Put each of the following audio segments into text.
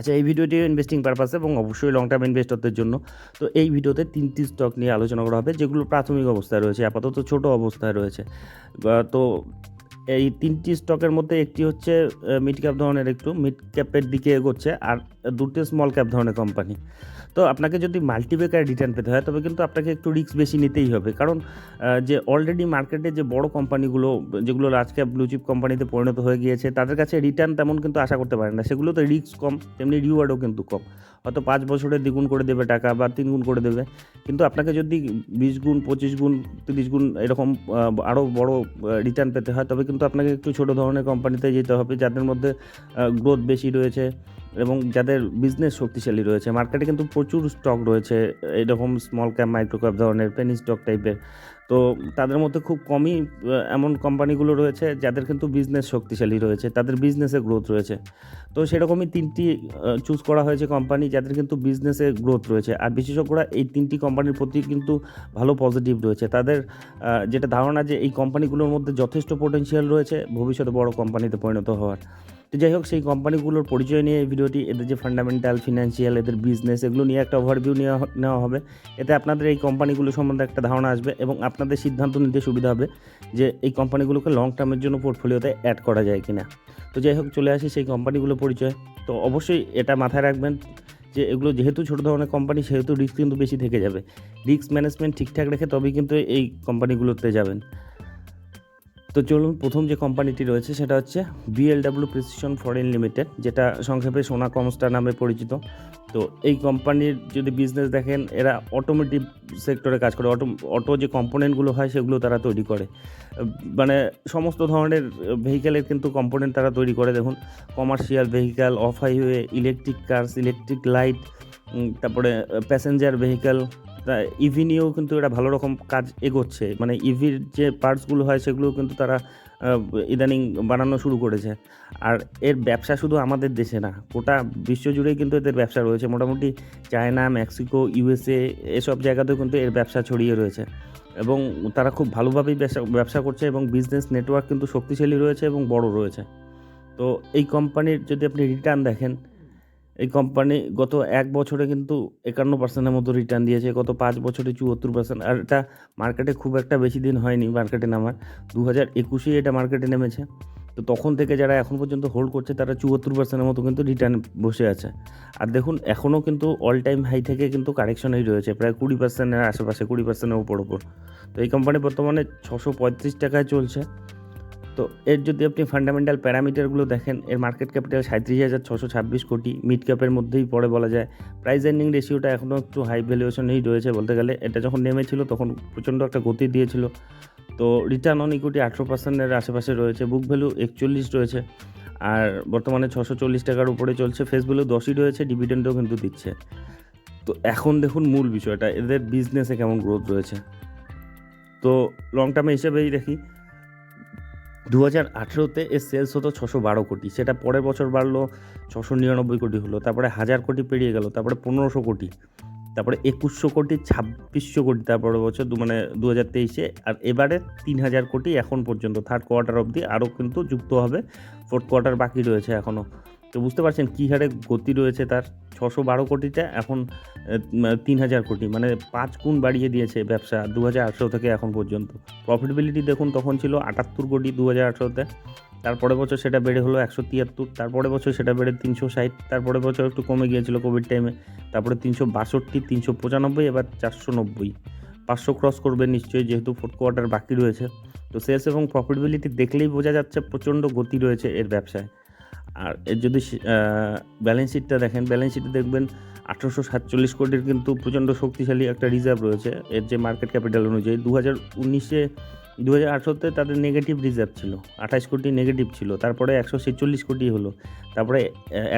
আচ্ছা এই ভিডিওটি ইনভেস্টিং পারপাসে এবং অবশ্যই লং টার্ম ইনভেস্টরদের জন্য। তো এই ভিডিওতে তিনটি স্টক নিয়ে আলোচনা করা হবে, যেগুলো প্রাথমিক অবস্থায় রয়েছে, আপাতত ছোট অবস্থায় রয়েছে। তো এই তিনটি স্টকের মধ্যে একটি হচ্ছে মিড ক্যাপ ধরনের একটু মিড ক্যাপের দিকে এগোচ্ছে আর দুটি স্মল ক্যাপ ধরনের কোম্পানি তো আপনাকে যদি মাল্টিবেকার রিটার্ন পেতে হয়, তবে কিন্তু আপনাকে একটু রিস্ক বেশি নিতেই হবে। কারণ যে অলরেডি মার্কেটে যে বড় কোম্পানিগুলো যেগুলো লার্জ ক্যাপ ব্লুচিপ কোম্পানিতে পরিণত হয়ে গিয়েছে, তাদের কাছে রিটার্ন তেমন কিন্তু আশা করতে পারে না। সেগুলোতে রিস্ক কম, তেমনি রিওয়ার্ডও কিন্তু কম। হয়তো পাঁচ বছরে দ্বিগুণ করে দেবে টাকা বা তিন গুণ করে দেবে। কিন্তু আপনাকে যদি বিশ গুণ, পঁচিশ গুণ, তিরিশ গুণ এরকম আরও বড় রিটার্ন পেতে হয়, তবে কিন্তু আপনাকে একটু ছোটো ধরনের কোম্পানিতে যেতে হবে যাদের মধ্যে গ্রোথ বেশি রয়েছে। এবং যাদের বিজনেস শক্তিশালী রয়েছে মার্কেটে কিন্তু প্রচুর স্টক রয়েছে এরকম স্মল ক্যাপ মাইক্রো ক্যাপ ধরনের পেনি স্টক টাইপের তো তাদের মধ্যে খুব কমই এমন কোম্পানিগুলো রয়েছে যাদের কিন্তু বিজনেস শক্তিশালী রয়েছে, তাদের বিজনেসে গ্রোথ রয়েছে। তো সেরকমই তিনটি চুজ করা হয়েছে কোম্পানি যাদের কিন্তু বিজনেসে গ্রোথ রয়েছে। আর বিশেষজ্ঞরা এই তিনটি কোম্পানির প্রতি কিন্তু ভালো পজিটিভ রয়েছে। তাদের যেটা ধারণা যে এই কোম্পানিগুলোর মধ্যে যথেষ্ট পোটেনশিয়াল রয়েছে, ভবিষ্যতে বড় কোম্পানিতে পরিণত হওয়ার। তো যাই হোক, সেই কোম্পানিগুলোর পরিচয় নিয়ে এই ভিডিওটি, এদের যে ফান্ডামেন্টাল ফিনান্সিয়াল এদের বিজনেস এগুলো নিয়ে একটা ওভারভিউ নেওয়া নেওয়া হবে। এতে আপনাদের এই কোম্পানিগুলো সম্বন্ধে একটা ধারণা আসবে এবং আপনাদের সিদ্ধান্ত নিতে সুবিধা হবে যে এই কোম্পানিগুলোকে লং টার্মের জন্য পোর্টফোলিওতে অ্যাড করা যায় কিনা। তো যাই হোক, চলে আসি সেই কোম্পানিগুলো পরিচয়। তো অবশ্যই এটা মাথায় রাখবেন যে এগুলো যেহেতু ছোটো ধরনের কোম্পানি সেহেতু রিস্ক কিন্তু বেশি থেকে যাবে। রিস্ক ম্যানেজমেন্ট ঠিকঠাক রেখে তবেই কিন্তু এই কোম্পানিগুলোতে যাবেন। তো চলুন, প্রথম যে কোম্পানিটি রয়েছে সেটা হচ্ছে বিএলডাব্লিউ প্রিসিশন ফরেন লিমিটেড যেটা সংক্ষেপে সোনা কমস্টার নামে পরিচিত। তো এই কোম্পানির যদি বিজনেস দেখেন, এরা অটোমেটিভ সেক্টরে কাজ করে। অটো অটো যে কম্পোনেন্টগুলো হয়, সেগুলো তারা তৈরি করে। মানে সমস্ত ধরনের ভেহিক্যালের কিন্তু কম্পোনেন্ট তারা তৈরি করে। দেখুন commercial vehicle off highway electric cars electric light তারপরে প্যাসেঞ্জার ভেহিক্যাল ইভি নিয়েও কিন্তু এরা ভালো রকম কাজ এগোচ্ছে। মানে ইভির যে পার্টসগুলো হয় সেগুলো কিন্তু তারা ইদানিং বানানো শুরু করেছে। আর এর ব্যবসা শুধু আমাদের দেশে না, গোটা বিশ্বজুড়েই কিন্তু এদের ব্যবসা রয়েছে। মোটামুটি চায়না, মেক্সিকো ইউএসএ এসব জায়গাতেও কিন্তু এর ব্যবসা ছড়িয়ে রয়েছে। এবং তারা খুব ভালোভাবেই ব্যবসা ব্যবসা করছে এবং বিজনেস নেটওয়ার্ক কিন্তু শক্তিশালী রয়েছে এবং বড় রয়েছে। তো এই কোম্পানির যদি আপনি রিটার্ন দেখেন এই কোম্পানি গত এক বছরে কিন্তু একান্ন পার্সেন্টের মতো রিটার্ন দিয়েছে, গত পাঁচ বছরে চুয়াত্তর পার্সেন্ট আর এটা মার্কেটে খুব একটা বেশি দিন হয়নি মার্কেটে নামার। দু হাজার একুশেই এটা মার্কেটে নেমেছে। তো তখন থেকে যারা এখন পর্যন্ত হোল্ড করছে, তারা চুয়াত্তর পার্সেন্টের মতো কিন্তু রিটার্ন বসে আছে। আর দেখুন এখনও কিন্তু অল টাইম হাই থেকে কিন্তু কারেকশনেই রয়েছে, প্রায় কুড়ি পার্সেন্টের আশেপাশে, কুড়ি পার্সেন্টের ওপর ওপর তো এই কোম্পানি বর্তমানে ছশো পঁয়ত্রিশ টাকায় চলছে। তো এর যদি আপনি ফান্ডামেন্টাল প্যারামিটারগুলো দেখেন, এর মার্কেট ক্যাপিটাল সাঁত্রিশ হাজার ছশো ছাব্বিশ কোটি মিড ক্যাপের মধ্যেই পড়ে বলা যায়। প্রাইস এন্ডিং রেশিওটা এখনও একটু হাই ভ্যালুয়েশনেই রয়েছে বলতে গেলে। এটা যখন নেমেছিল তখন প্রচণ্ড একটা গতি দিয়েছিল। তো রিটার্ন অন ইকুইটি আঠেরো পার্সেন্টের আশেপাশে রয়েছে বুক ভ্যালু একচল্লিশ রয়েছে। আর বর্তমানে ছশো চল্লিশ টাকার উপরে চলছে ফেস ভ্যালু দশই রয়েছে ডিভিডেন্ডও কিন্তু দিচ্ছে। তো এখন দেখুন মূল বিষয়টা, এদের বিজনেসে কেমন গ্রোথ রয়েছে। তো লং টার্মে হিসেবেই দেখি দু হাজার আঠেরোতে এর সেলস হতো ছশো বারো কোটি। সেটা পরের বছর বাড়লো ছশো নিরানব্বই কোটি হলো, তারপরে হাজার কোটি পেরিয়ে গেল, তারপরে পনেরোশো কোটি, তারপরে একুশশো কোটি, ছাব্বিশশো কোটি, তারপরে বছর দু মানে দু হাজার তেইশে, আর এবারে তিন হাজার কোটি এখন পর্যন্ত থার্ড কোয়ার্টার অবধি আরও কিন্তু যুক্ত হবে ফোর্থ কোয়ার্টার বাকি রয়েছে এখনও। তো বুঝতে পারছেন কী হারে গতি রয়েছে তার? ছশো বারো কোটিটা এখন তিন হাজার কোটি মানে পাঁচ গুণ বাড়িয়ে দিয়েছে ব্যবসা দু হাজার আঠেরো থেকে এখন পর্যন্ত। প্রফিটেবিলিটি দেখুন তখন ছিল আটাত্তর কোটি দু হাজার আঠেরোতে তারপরে বছর সেটা বেড়ে হলো একশো তিয়াত্তর তারপরে বছর সেটা বেড়ে তিনশো ষাট তারপরে বছর একটু কমে গিয়েছিল কোভিড টাইমে তারপরে তিনশো বাষট্টি, তিনশো পঁচানব্বই, এবার চারশো নব্বই। পাঁচশো ক্রস করবে নিশ্চয়ই যেহেতু ফোর্থ কোয়ার্টার বাকি রয়েছে। তো সেলস এবং প্রফিটেবিলিটি দেখলেই বোঝা যাচ্ছে প্রচণ্ড গতি রয়েছে এর ব্যবসায়। আর এর যদি ব্যালেন্স শিটটা দেখেন ব্যালেন্স শিটে দেখবেন আঠেরোশো সাতচল্লিশ কোটির কিন্তু প্রচণ্ড শক্তিশালী একটা রিজার্ভ রয়েছে। এর যে মার্কেট ক্যাপিটাল অনুযায়ী দু হাজার উনিশে, দু হাজার আঠেরোতে তাদের নেগেটিভ রিজার্ভ ছিল আঠাশ কোটি নেগেটিভ ছিল, তারপরে একশো ছেচল্লিশ কোটি হলো, তারপরে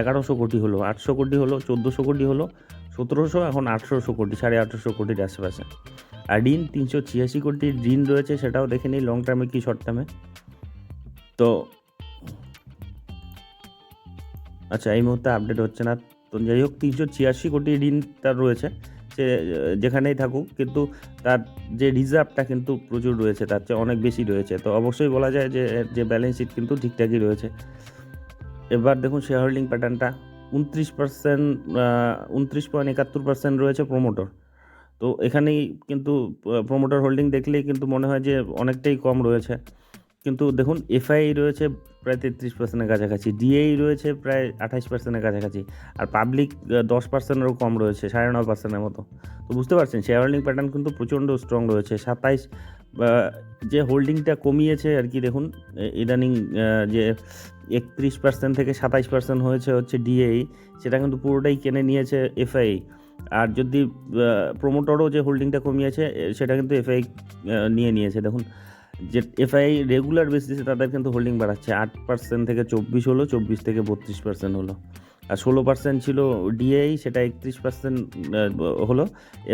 এগারোশো কোটি হলো, আটশো কোটি হলো, চোদ্দোশো কোটি হলো, সতেরোশো, এখন আঠেরোশো কোটি, সাড়ে আঠেরোশো কোটির আশেপাশে। আর ঋণ তিনশো ছিয়াশি কোটির ঋণ রয়েছে, সেটাও দেখে নিই লং টার্মে কি শর্ট টার্মে তো আচ্ছা এই মুহূর্তে আপডেট হচ্ছে না। তো যাই হোক, তিনশো ছিয়াশি কোটি ঋণ তার রয়েছে, সে, যেখানেই থাকুক, কিন্তু তার যে রিজার্ভটা কিন্তু প্রচুর রয়েছে, তার চেয়ে অনেক বেশি রয়েছে। তো অবশ্যই বলা যায় যে যে ব্যালেন্স শিট কিন্তু ঠিকঠাকই রয়েছে। এবার দেখুন শেয়ার হোল্ডিং প্যাটার্নটা উনত্রিশ পার্সেন্ট উনত্রিশ পয়েন্ট একাত্তর পার্সেন্ট রয়েছে প্রোমোটর তো এখানেই কিন্তু প্রোমোটর হোল্ডিং দেখলেই কিন্তু মনে হয় যে, অনেকটাই কম রয়েছে। কিন্তু দেখুন এফআই রয়েছে প্রায় তেত্রিশ পার্সেন্টের কাছাকাছি ডিএই রয়েছে প্রায় আঠাশ পার্সেন্টের কাছাকাছি, আর পাবলিক দশ পার্সেন্টেরও কম রয়েছে, সাড়ে নয় পার্সেন্টের মতো। তো বুঝতে পারছেন শেয়ার হোল্ডিং প্যাটার্ন কিন্তু প্রচণ্ড স্ট্রং রয়েছে, সাতাইশ যে হোল্ডিংটা কমিয়েছে আর কি দেখুন ইদানিং যে একত্রিশ পার্সেন্ট থেকে সাতাইশ পার্সেন্ট হয়েছে হচ্ছে ডিএই সেটা কিন্তু পুরোটাই কিনে নিয়েছে এফআই আর যদি প্রোমোটরও যে হোল্ডিংটা কমিয়েছে সেটা কিন্তু এফআই নিয়ে নিয়েছে। দেখুন যে এফআই রেগুলার বেসিসে তাদের কিন্তু হোল্ডিং বাড়াচ্ছে। আট পার্সেন্ট থেকে চব্বিশ হলো, চব্বিশ থেকে বত্রিশ পার্সেন্ট হলো। আর ষোলো পার্সেন্ট ছিল ডিএই সেটা একত্রিশ পার্সেন্ট হলো।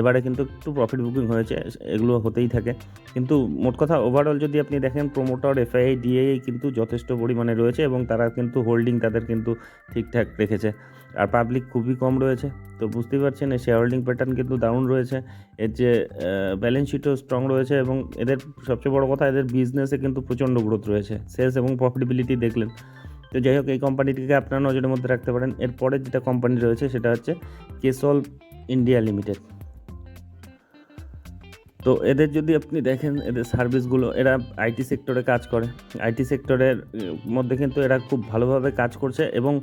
এবারে কিন্তু একটু প্রফিট বুকিং হয়েছে, এগুলো হতেই থাকে। কিন্তু মোট কথা ওভারঅল যদি আপনি দেখেন প্রোমোটর এফআই ডিএই কিন্তু যথেষ্ট পরিমাণে রয়েছে এবং তারা কিন্তু হোল্ডিং তাদের কিন্তু ঠিকঠাক রেখেছে। আর পাবলিক খুবই কম রয়েছে। তো বুঝতেই পারছেন, এই শেয়ার হোল্ডিং প্যাটার্ন কিন্তু দারুণ রয়েছে। এর যে ব্যালেন্স শিটও স্ট্রং রয়েছে এবং এদের, সবচেয়ে বড় কথা, এদের বিজনেসে কিন্তু প্রচণ্ড গ্রোথ রয়েছে। সেলস এবং প্রফিটেবিলিটি দেখলেন। তো যাই হোক, এই কোম্পানিটিকে আপনার নজরের মধ্যে রাখতে পারেন। এরপরে যেটা কোম্পানি রয়েছে, সেটা হচ্ছে কেসল ইন্ডিয়া লিমিটেড তো এদের যদি আপনি দেখেন, এদের সার্ভিসগুলো এরা আইটি সেক্টরে কাজ করে। আইটি সেক্টরের মধ্যে কিন্তু এরা খুব ভালোভাবে কাজ করছে এবং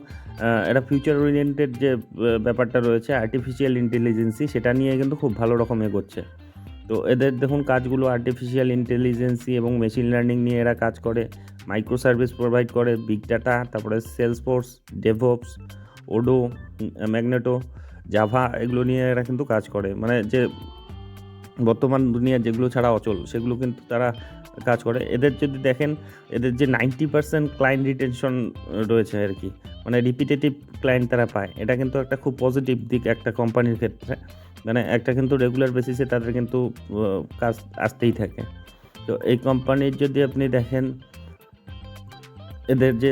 এরা ফিউচার ওরিয়েন্টেড যে ব্যাপারটা রয়েছে আর্টিফিশিয়াল ইন্টেলিজেন্সি সেটা নিয়ে কিন্তু খুব ভালো রকম এগোচ্ছে তো এদের দেখুন, কাজগুলো আর্টিফিশিয়াল ইন্টেলিজেন্সি এবং মেশিন লার্নিং নিয়ে এরা কাজ করে। মাইক্রো সার্ভিস প্রোভাইড করে বিগ ডাটা তারপরে Salesforce DevOps Odoo Magento Java এগুলো নিয়ে এরা কিন্তু কাজ করে। মানে যে বর্তমান দুনিয়া যেগুলো ছাড়া অচল, সেগুলো কিন্তু তারা কাজ করে। এদের যদি দেখেন, এদের যে নাইনটি পার্সেন্ট ক্লায়েন্ট রিটেনশন রয়েছে আর কি মানে রিপিটেটিভ ক্লায়েন্ট তারা পায়, এটা কিন্তু একটা খুব পজিটিভ দিক একটা কোম্পানির ক্ষেত্রে। মানে একটা কিন্তু রেগুলার বেসিসে তাদের কিন্তু কাজ আসতেই থাকে। তো এই কোম্পানির যদি আপনি দেখেন এদের যে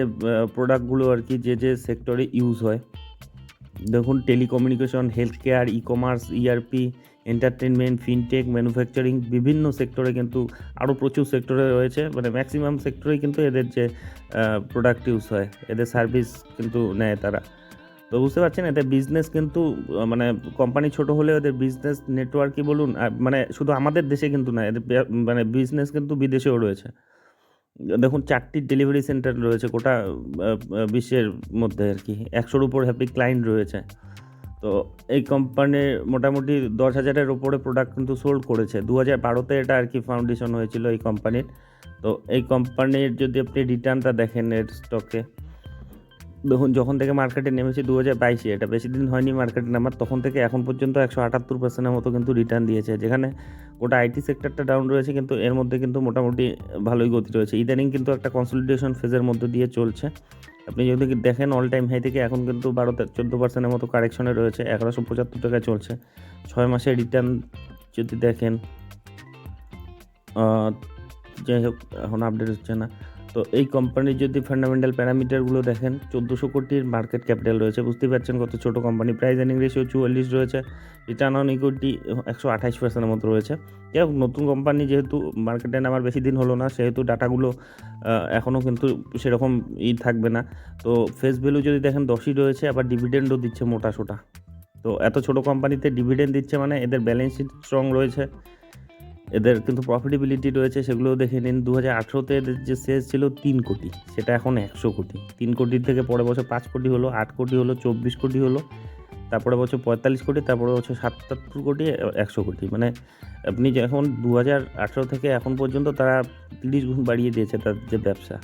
প্রোডাক্টগুলো আর কি যে যে সেক্টরে ইউজ হয়। দেখুন telecommunication health care e commerce ERP entertainment fintech manufacturing বিভিন্ন সেক্টরে কিন্তু আরও প্রচুর সেক্টরে রয়েছে। মানে ম্যাক্সিমাম সেক্টরেই কিন্তু এদের যে প্রোডাক্ট ইউজ হয়, এদের সার্ভিস কিন্তু নেয় তারা। তো বুঝতে পারছেন, এদের বিজনেস কিন্তু মানে কোম্পানি ছোট হলেও এদের বিজনেস নেটওয়ার্কই বলুন মানে শুধু আমাদের দেশে কিন্তু না, এদের মানে বিজনেস কিন্তু বিদেশেও রয়েছে। দেখুন, চারটি ডেলিভারি সেন্টার রয়েছে গোটা বিশ্বের মধ্যে আর কি। একশোর উপর হ্যাপি ক্লায়েন্ট রয়েছে। তো এই কোম্পানির মোটামুটি দশ হাজারের ওপরে প্রোডাক্ট কিন্তু সোল্ড করেছে। দু হাজার বারোতে এটা আর কি ফাউন্ডেশন হয়েছিল এই কোম্পানির তো এই কোম্পানির যদি আপনি রিটার্নটা দেখেন এর স্টকে যখন থেকে মার্কেটে নেমেছে দু হাজার বাইশে, এটা বেশি দিন হয়নি মার্কেটে নামার, তখন থেকে এখন পর্যন্ত একশো আটাত্তর পার্সেন্টের মতো কিন্তু রিটার্ন দিয়েছে। যেখানে গোটা আইটি সেক্টরটা ডাউন রয়েছে, কিন্তু এর মধ্যে কিন্তু মোটামুটি ভালোই গতি রয়েছে। ইদানিং কিন্তু একটা কনসলিডেশন ফেজের মধ্যে দিয়ে চলছে। আপনি যদি দেখেন অল টাইম হাই থেকে এখন কিন্তু বারো চোদ্দ পার্সেন্টের মতো কারেকশনে রয়েছে, এগারোশো পঁচাত্তর টাকায় চলছে। ছয় মাসে রিটার্ন যদি দেখেন যাই হোক, এখন আপডেট হচ্ছে না। তো এই কোম্পানির যদি ফান্ডামেন্টাল প্যারামিটারগুলো দেখেন, চোদ্দোশো কোটির মার্কেট ক্যাপিটাল রয়েছে। বুঝতেই পারছেন কত ছোটো কোম্পানি প্রাইস এর্নিং রেশিও চুয়াল্লিশ রয়েছে। রিটার্ন অন ইকুইটি একশো আঠাশ পার্সেন্টের মতো রয়েছে। হোক, নতুন কোম্পানি যেহেতু মার্কেটে নামার বেশি দিন হলো না, সেহেতু ডাটাগুলো এখনও কিন্তু সেরকম ই থাকবে না। তো ফেস ভ্যালু যদি দেখেন, দশই রয়েছে, আবার ডিভিডেন্ডও দিচ্ছে মোটা সোটা। তো এত ছোট কোম্পানিতে ডিভিডেন্ড দিচ্ছে মানে এদের ব্যালেন্স শিট স্ট্রং রয়েছে। এদের কিন্তু প্রফিটেবিলিটি রয়েছে, সেগুলোও দেখে নিন। দু হাজার আঠেরোতে এদের যে সেলস ছিল তিন কোটি, সেটা এখন একশো কোটি। তিন কোটির থেকে পরের বছর পাঁচ কোটি হলো, আট কোটি হলো, চব্বিশ কোটি হলো তারপরে বছর পঁয়তাল্লিশ কোটি তারপরে বছর সাতাত্তর কোটি, একশো কোটি। মানে আপনি যখন দু হাজার আঠেরো থেকে এখন পর্যন্ত তারা তিরিশ গুণ বাড়িয়ে দিয়েছে তার যে ব্যবসা।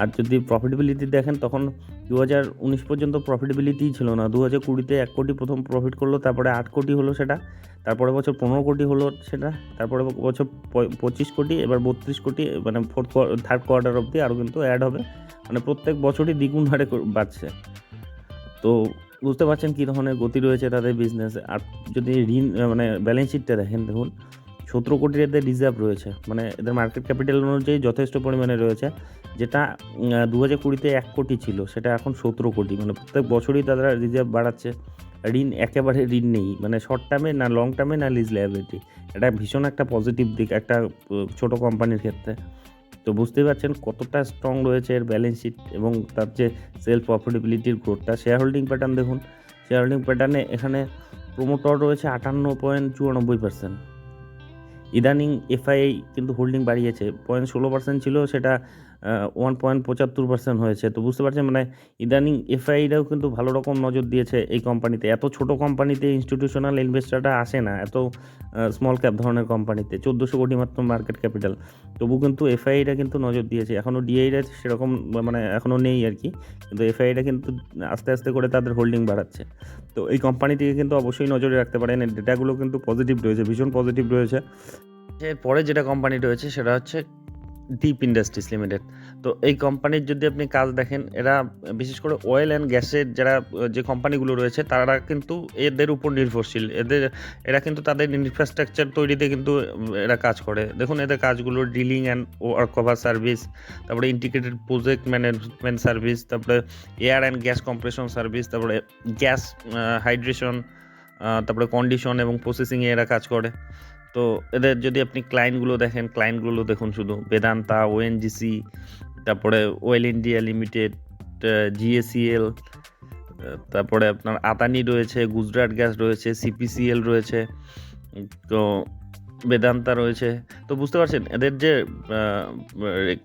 আর যদি প্রফিটেবিলিটি দেখেন, তখন দু হাজার উনিশ পর্যন্ত প্রফিটেবিলিটিই ছিল না। দু হাজার কুড়িতে এক কোটি প্রথম প্রফিট করল, তারপরে আট কোটি হলো সেটা, তারপরে বছর পনেরো কোটি হলো সেটা, তারপরে বছর পঁচিশ কোটি, এবার বত্রিশ কোটি মানে ফোর্থ থার্ড কোয়ার্টার অবধি আরও কিন্তু অ্যাড হবে। মানে প্রত্যেক বছরই দ্বিগুণ হারে বাড়ছে। তো বুঝতে পারছেন কী ধরনের গতি রয়েছে তাদের বিজনেসে আর যদি ঋণ মানে ব্যালেন্স শিটটা দেখেন, দেখুন সতেরো কোটির এদের রিজার্ভ রয়েছে। মানে এদের মার্কেট ক্যাপিটাল অনুযায়ী যথেষ্ট পরিমাণে রয়েছে। যেটা দু হাজার কুড়িতে এক কোটি ছিল, সেটা এখন সতেরো কোটি। মানে প্রত্যেক বছরই তারা রিজার্ভ বাড়াচ্ছে। ঋণ একেবারে ঋণ নেই। মানে শর্ট টার্মে না লং টার্মে না লিজ লায়াবিলিটি এটা ভীষণ একটা পজিটিভ দিক, একটা ছোট কোম্পানির ক্ষেত্রে। তো বুঝতেই পারছেন কতটা স্ট্রং রয়েছে এর ব্যালেন্স শিট এবং তার যে সেলফ প্রফিটেবিলিটির গ্রোথটা শেয়ার হোল্ডিং প্যাটার্ন দেখুন। শেয়ার হোল্ডিং প্যাটার্নে এখানে প্রোমোটর রয়েছে আটান্ন পয়েন্ট চুরানব্বই পার্সেন্ট ইদানিং এফআইআই কিন্তু হোল্ডিং বাড়িয়েছে। পয়েন্ট ষোলো পার্সেন্ট ছিল সেটা ওয়ান পয়েন্ট পঁচাত্তর পার্সেন্ট হয়েছে। তো বুঝতে পারছেন মানে ইদানিং এফআইরাও কিন্তু ভালো রকম নজর দিয়েছে এই কোম্পানিতে এত ছোট কোম্পানিতে ইনস্টিটিউশনাল ইনভেস্টাররা আসে না, এত স্মল ক্যাপ ধরনের কোম্পানিতে চোদ্দোশো কোটি মাত্র মার্কেট ক্যাপিটাল তবু কিন্তু এফআইরা কিন্তু নজর দিয়েছে। এখনও ডিআইরা সেরকম মানে এখনও নেই আর কি। কিন্তু এফআইরা কিন্তু আস্তে আস্তে করে তাদের হোল্ডিং বাড়াচ্ছে। তো এই কোম্পানিটিকে কিন্তু অবশ্যই নজরে রাখতে পারেন। এর ডেটাগুলো কিন্তু পজিটিভ রয়েছে, ভীষণ পজিটিভ রয়েছে। এরপরে যেটা কোম্পানি রয়েছে, সেটা হচ্ছে ডিপ ইন্ডাস্ট্রিজ লিমিটেড তো এই কোম্পানির যদি আপনি কাজ দেখেন, এরা বিশেষ করে অয়েল অ্যান্ড গ্যাসের যারা যে কোম্পানিগুলো রয়েছে, তারা কিন্তু এদের উপর নির্ভরশীল। এদের, এরা কিন্তু তাদের ইনফ্রাস্ট্রাকচার তৈরিতে কিন্তু এরা কাজ করে। দেখুন, এদের কাজগুলো drilling and work cover service তারপরে ইন্টিগ্রেটেড প্রজেক্ট ম্যানেজমেন্ট সার্ভিস তারপরে air and gas compression service তারপরে গ্যাস হাইড্রেশন তারপরে কন্ডিশন এবং প্রসেসিংয়ে এরা কাজ করে। তো এদের যদি আপনি ক্লায়েন্টগুলো দেখেন ক্লায়েন্টগুলো দেখুন শুধু বেদান্তা ওএনজিসি তারপরে ওয়েল ইন্ডিয়া লিমিটেড জিএসিএল তারপরে আপনার আতানি রয়েছে গুজরাট গ্যাস রয়েছে সিপিসিএল রয়েছে। তো বেদান্তা রয়েছে। তো বুঝতে পারছেন, এদের যে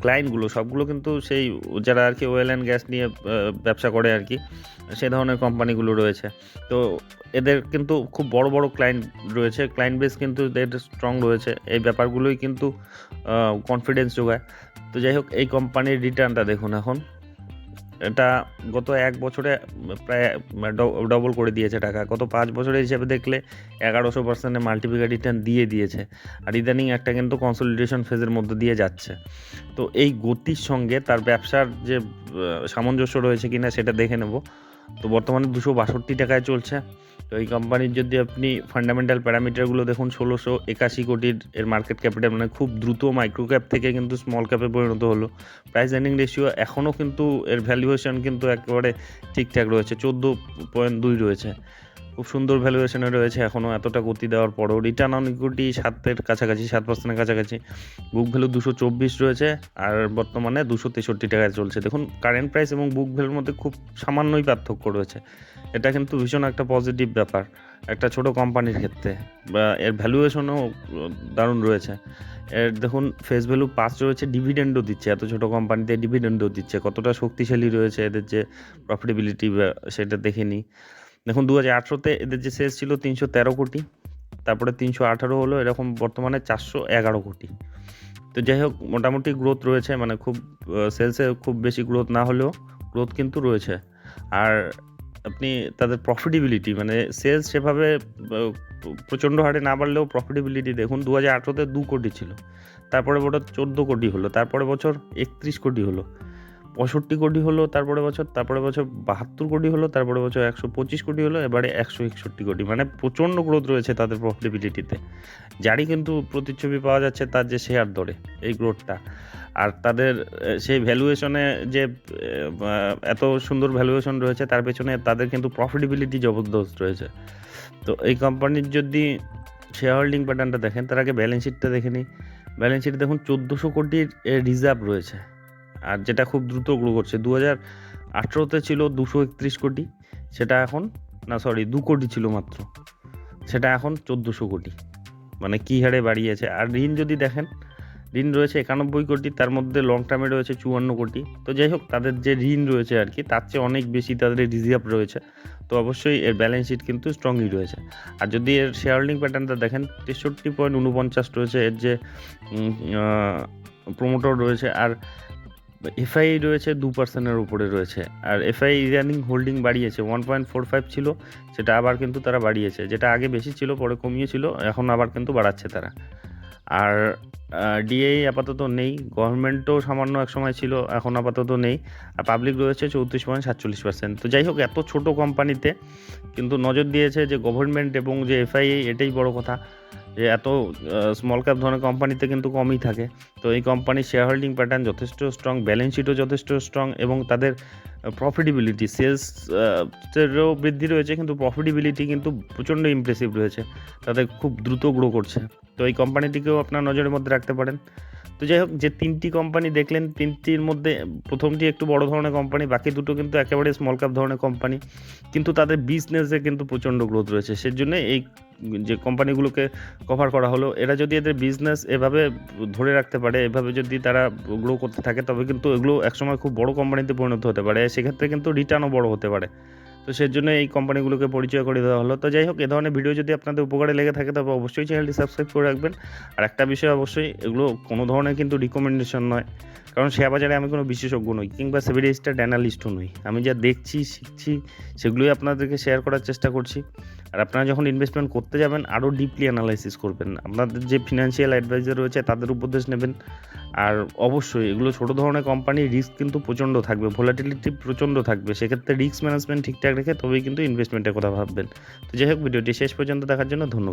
ক্লায়েন্টগুলো সবগুলো কিন্তু সেই, যারা আর কি ওয়েল অ্যান্ড গ্যাস নিয়ে ব্যবসা করে আর কি সে ধরনের কোম্পানিগুলো রয়েছে। তো এদের কিন্তু খুব বড় বড় ক্লায়েন্ট রয়েছে। ক্লায়েন্ট বেস কিন্তু এদের স্ট্রং রয়েছে। এই ব্যাপারগুলোই কিন্তু কনফিডেন্স যোগায়। তো যাই হোক, এই কোম্পানির রিটার্নটা দেখুন এখন। এটা গত এক বছরে প্রায় ডবল করে দিয়েছে টাকা। গত পাঁচ বছরের হিসেবে দেখলে এগারোশো পার্সেন্টের মাল্টিপ্লিকার রিটার্ন দিয়ে দিয়েছে। আর ইদানিং একটা কিন্তু কনসলিডেশন ফেজের মধ্যে দিয়ে যাচ্ছে। তো এই গতির সঙ্গে তার ব্যবসার যে সামঞ্জস্য রয়েছে কিনা সেটা দেখে নেব। তো বর্তমানে দুশো বাষট্টি টাকায় চলছে। তো এই কোম্পানির যদি আপনি ফান্ডামেন্টাল প্যারামিটারগুলো দেখুন, ষোলোশো একাশি কোটির এর মার্কেট ক্যাপিটাল মানে খুব দ্রুত মাইক্রো ক্যাপ থেকে কিন্তু স্মল ক্যাপে পরিণত হলো। প্রাইস এন্ডিং রেশিও এখনও কিন্তু এর ভ্যালুয়েশন কিন্তু একেবারে ঠিকঠাক রয়েছে, চোদ্দ পয়েন্ট দুই রয়েছে। খুব সুন্দর ভ্যালুয়েশনে রয়েছে এখনও এতটা গতি দেওয়ার পরেও রিটার্ন অন ইকুইটি সাতের কাছাকাছি, সাত পার্সেন্টের কাছাকাছি। বুক ভ্যালু দুশো চব্বিশ রয়েছে, আর বর্তমানে দুশো তেষট্টি টাকায় চলছে। দেখুন কারেন্ট প্রাইস এবং বুক ভ্যালুর মধ্যে খুব সামান্যই পার্থক্য রয়েছে। এটা কিন্তু ভীষণ একটা পজিটিভ ব্যাপার, একটা ছোট কোম্পানির ক্ষেত্রে। বা এর ভ্যালুয়েশনও দারুণ রয়েছে। এর দেখুন ফেস ভ্যালু পাঁচ রয়েছে ডিভিডেন্ডও দিচ্ছে। এত ছোট কোম্পানিতে ডিভিডেন্ডও দিচ্ছে। কতটা শক্তিশালী রয়েছে এদের যে প্রফিটেবিলিটি সেটা দেখে নিই। দেখুন দু হাজার আঠেরোতে এদের যে সেলস ছিল তিনশো তেরো কোটি, তারপরে তিনশো আঠারো হলো এরকম বর্তমানে চারশো এগারো কোটি। তো যাই হোক, মোটামুটি গ্রোথ রয়েছে মানে খুব সেলসে খুব বেশি গ্রোথ না হলেও গ্রোথ কিন্তু রয়েছে। আর আপনি তাদের প্রফিটেবিলিটি মানে সেলস সেভাবে প্রচণ্ড হারে না বাড়লেও প্রফিটেবিলিটি দেখুন দু হাজার আঠেরোতে দু কোটি ছিল, তারপরে বছর চোদ্দ কোটি হলো, তারপরে বছর একত্রিশ কোটি হলো। পঁয়ষট্টি কোটি হলো তারপরে বছর তারপরে বছর বাহাত্তর কোটি হলো, তারপরে বছর একশো পঁচিশ কোটি হলো, এবারে একশো একষট্টি কোটি। মানে প্রচণ্ড গ্রোথ রয়েছে তাদের প্রফিটেবিলিটিতে যারই কিন্তু প্রতিচ্ছবি পাওয়া যাচ্ছে তার যে শেয়ার দরে এই গ্রোথটা আর তাদের সেই ভ্যালুয়েশনে যে এত সুন্দর ভ্যালুয়েশন রয়েছে, তার পেছনে তাদের কিন্তু প্রফিটেবিলিটি জবরদস্ত রয়েছে। তো এই কোম্পানির যদি শেয়ার হোল্ডিং প্যাটার্নটা দেখেন, তার আগে ব্যালেন্স শিটটা দেখে নিই। ব্যালেন্স শিট দেখুন, চোদ্দোশো কোটির রিজার্ভ রয়েছে। আর যেটা খুব দ্রুত গ্রো করছে দু হাজার আঠেরোতে ছিল দুশো একত্রিশ কোটি, সেটা এখন, না সরি দু কোটি ছিল মাত্র, সেটা এখন চোদ্দোশো কোটি। মানে কী হারে বাড়িয়েছে। আর ঋণ যদি দেখেন, ঋণ রয়েছে একানব্বই কোটি, তার মধ্যে লং টার্মে রয়েছে চুয়ান্ন কোটি। তো যাই হোক, তাদের যে ঋণ রয়েছে আর কি, তার চেয়ে অনেক বেশি তাদের রিজার্ভ রয়েছে। তো অবশ্যই এর ব্যালেন্স শিট কিন্তু স্ট্রংই রয়েছে। আর যদি এর শেয়ার হোল্ডিং প্যাটার্নটা দেখেন, তেষট্টি পয়েন্ট উনপঞ্চাশ রয়েছে, এর যে প্রোমোটর রয়েছে, আর এফআই রয়েছে দু পার্সেন্টের উপরে রয়েছে। আর এফআই ইরানিং হোল্ডিং বাড়িয়েছে ওয়ান পয়েন্ট ফোর ফাইভ ছিল, সেটা আবার কিন্তু তারা বাড়িয়েছে। যেটা আগে বেশি ছিল, পরে কমিয়েছিল এখন আবার কিন্তু বাড়াচ্ছে তারা। আর ডিএ আপাতত নেই, গভর্নমেন্টও সামান্য এক সময় ছিল, এখন আপাতত নেই। আর পাবলিক রয়েছে চৌত্রিশ পয়েন্ট সাতচল্লিশ পার্সেন্ট তো যাই হোক, এত ছোট কোম্পানিতে কিন্তু নজর দিয়েছে যে গভর্নমেন্ট এবং যে এফআইএ এটাই বড় কথা। যে এত স্মল ক্যাপ ধরনের কোম্পানিতে কিন্তু কমই থাকে। তো এই কোম্পানির শেয়ার হোল্ডিং প্যাটার্ন যথেষ্ট স্ট্রং ব্যালেন্স শিটও যথেষ্ট স্ট্রং এবং তাদের প্রফিটেবিলিটি সেলসেরও বৃদ্ধি রয়েছে, কিন্তু প্রফিটেবিলিটি কিন্তু প্রচণ্ড ইমপ্রেসিভ রয়েছে। তাদের খুব দ্রুত গ্রো করছে। তো এই কোম্পানিটিকেও আপনার নজরের মধ্যে রাখতে পারেন। তো যাই হোক, যে তিনটি কোম্পানি দেখলেন, তিনটির মধ্যে প্রথমটি একটু বড় ধরনের কোম্পানি বাকি দুটো কিন্তু একেবারে স্মল ক্যাপ ধরনের কোম্পানি কিন্তু তাদের বিজনেসে কিন্তু প্রচণ্ড গ্রোথ রয়েছে। সেজন্য এই যে কোম্পানিগুলোকে কভার করা হলো, এরা যদি এদের বিজনেস এভাবে ধরে রাখতে পারে, এভাবে যদি তারা গ্রো করতে থাকে, তবে কিন্তু এগুলো একসময় খুব বড় কোম্পানিতে পরিণত হতে পারে। সেক্ষেত্রে কিন্তু রিটার্নও বড় হতে পারে। তো সেজন্য এই কোম্পানিগুলোকে পরিচয় করে দেওয়া হলো। তো যাই হোক, এ ধরনের ভিডিও যদি আপনাদের উপকারে লেগে থাকে, তবে অবশ্যই চ্যানেলটি সাবস্ক্রাইব করে রাখবেন। আর একটা বিষয় অবশ্যই, এগুলো কোনো ধরনের কিন্তু রিকমেন্ডেশন নয়। কারণ শেয়ার বাজারে আমি কোনো বিশেষজ্ঞ নই, কিংবা সেভি রেজিস্টার্ড অ্যানালিস্টও নই। আমি যা দেখছি, শিখছি, সেগুলোই আপনাদেরকে শেয়ার করার চেষ্টা করছি। আর আপনারা যখন ইনভেস্টমেন্ট করতে যাবেন, আরও ডিপলি অ্যানালাইসিস করবেন। আপনাদের যে ফিনান্সিয়াল অ্যাডভাইজার রয়েছে, তাদের উপদেশ নেবেন। আর অবশ্যই এগুলো ছোটো ধরনের কোম্পানির রিস্ক কিন্তু প্রচণ্ড থাকবে ভোলাটিলিটি প্রচণ্ড থাকবে। সেক্ষেত্রে রিস্ক ম্যানেজমেন্ট ঠিকঠাক রেখে তবেই কিন্তু ইনভেস্টমেন্টের কথা ভাববেন। তো যাই হোক, ভিডিওটি শেষ পর্যন্ত দেখার জন্য ধন্যবাদ।